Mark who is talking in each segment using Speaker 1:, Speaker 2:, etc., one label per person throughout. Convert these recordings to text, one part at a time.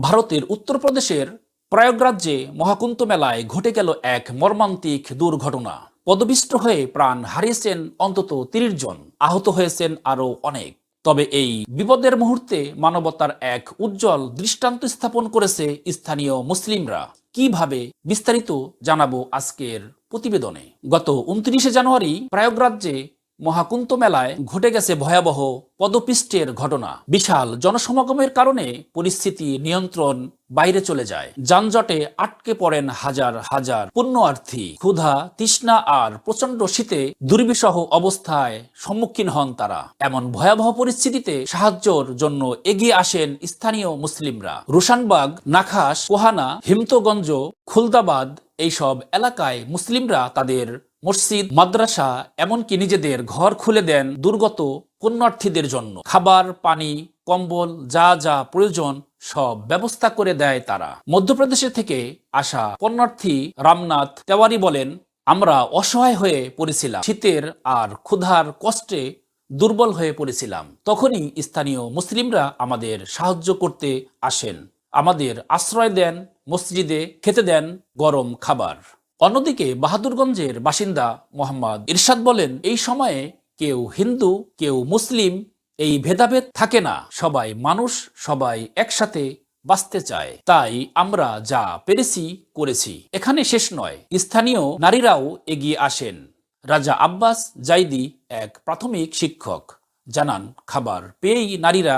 Speaker 1: ভারতের উত্তরপ্রদেশের প্রয়াগরাজ্যে মহাকুন্ত মেলায় ঘটে গেল এক মর্মান্তিক দুর্ঘটনা। পদবিষ্ট হয়ে প্রাণ হারিয়েছেন অন্তত তিরিশ জন, আহত হয়েছেন আরও অনেক। তবে এই বিপদের মুহূর্তে মানবতার এক উজ্জ্বল দৃষ্টান্ত স্থাপন করেছে স্থানীয় মুসলিমরা। কীভাবে বিস্তারিত জানাব আজকের প্রতিবেদনে? গত উনত্রিশে জানুয়ারি প্রয়াগরাজ্যে মহাকুন্ত মেলায় ঘটে গেছে ভয়াবহ পদপিষ্টের ঘটনা। বিশাল জনসমাগমের কারণে পরিস্থিতি নিয়ন্ত্রণ বাইরে চলে যায়। যানজটে আটকে পড়েন হাজার হাজার পুণ্যার্থী। ক্ষুধা, তৃষ্ণা আর প্রচণ্ড শীতে দুর্বিষহ অবস্থায় সম্মুখীন হন তারা। এমন ভয়াবহ পরিস্থিতিতে সাহায্যর জন্য এগিয়ে আসেন স্থানীয় মুসলিমরা। রুশানবাগ, নাখাস, কোহানা, হিমতগঞ্জ, খুলদাবাদ এইসব এলাকায় মুসলিমরা তাদের মসজিদ, মাদ্রাসা, এমনকি নিজেদের ঘর খুলে দেন দুর্গত পুণ্যার্থীদের জন্য। খাবার, পানি, কম্বল, যা যা প্রয়োজন, সব ব্যবস্থা করে দেয় তারা। মধ্যপ্রদেশে থেকে আসা পণ্যার্থী রামনাথ তেওয়ারি বলেন, আমরা অসহায় হয়ে পড়েছিলাম। শীতের আর ক্ষুধার কষ্টে দুর্বল হয়ে পড়েছিলাম। তখনই স্থানীয় মুসলিমরা আমাদের সাহায্য করতে আসেন। আমাদের আশ্রয় দেন, মসজিদে খেতে দেন গরম খাবার। অন্যদিকে বাহাদুরগঞ্জের বাসিন্দা মোহাম্মদ ইরশাদ বলেন, এই সময়ে কেউ হিন্দু, কেউ মুসলিম এই ভেদাভেদ থাকে না। সবাই মানুষ, সবাই একসাথে বাঁচতে চায়। তাই আমরা যা পেরেছি, করেছি। এখানে শেষ নয়। স্থানীয় নারীরাও এগিয়ে আসেন। রাজা আব্বাস জাইদি এক প্রাথমিক শিক্ষক। জানান, খাবার পেয়েই নারীরা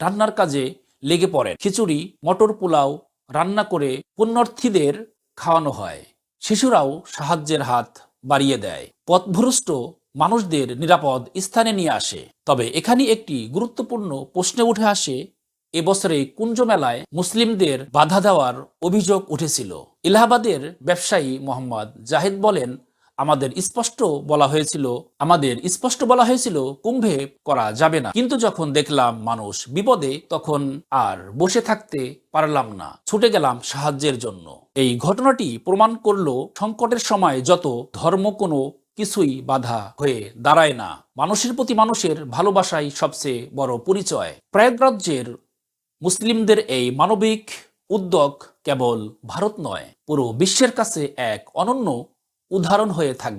Speaker 1: রান্নার কাজে লেগে পড়েন। খিচুড়ি, মটর পোলাও রান্না করে পুণ্যার্থীদের খাওয়ানো হয়। শিশুরাও সাহায্যের হাত বাড়িয়ে দেয়। পথভ্রষ্ট মানুষদের নিরাপদ স্থানে নিয়ে আসে। তবে এখানে একটি গুরুত্বপূর্ণ প্রশ্নে উঠে আসে, এবছরে কুঞ্জ মেলায় মুসলিমদের বাধা দেওয়ার অভিযোগ উঠেছিল। এলাহাবাদের ব্যবসায়ী মোহাম্মদ জাহেদ বলেন আমাদের স্পষ্ট বলা হয়েছিল, আমাদের স্পষ্ট বলা হয়েছিল, কুম্ভে করা যাবে না। কিন্তু যখন দেখলাম মানুষ বিপদে, তখন আর বসে থাকতে পারলাম না, ছুটে গেলাম সাহায্যের জন্য। এই ঘটনাটি প্রমাণ করল, সংকটের সময় যত ধর্ম কোনো কিছুই বাধা হয়ে দাঁড়ায় না, মানুষের প্রতি মানুষের ভালোবাসাই সবচেয়ে বড় পরিচয়। প্রয়াগরাজ্যের মুসলিমদের এই মানবিক উদ্যোগ কেবল ভারত নয়, পুরো বিশ্বের কাছে এক অনন্য উদাহরণ হয়ে থাকবে।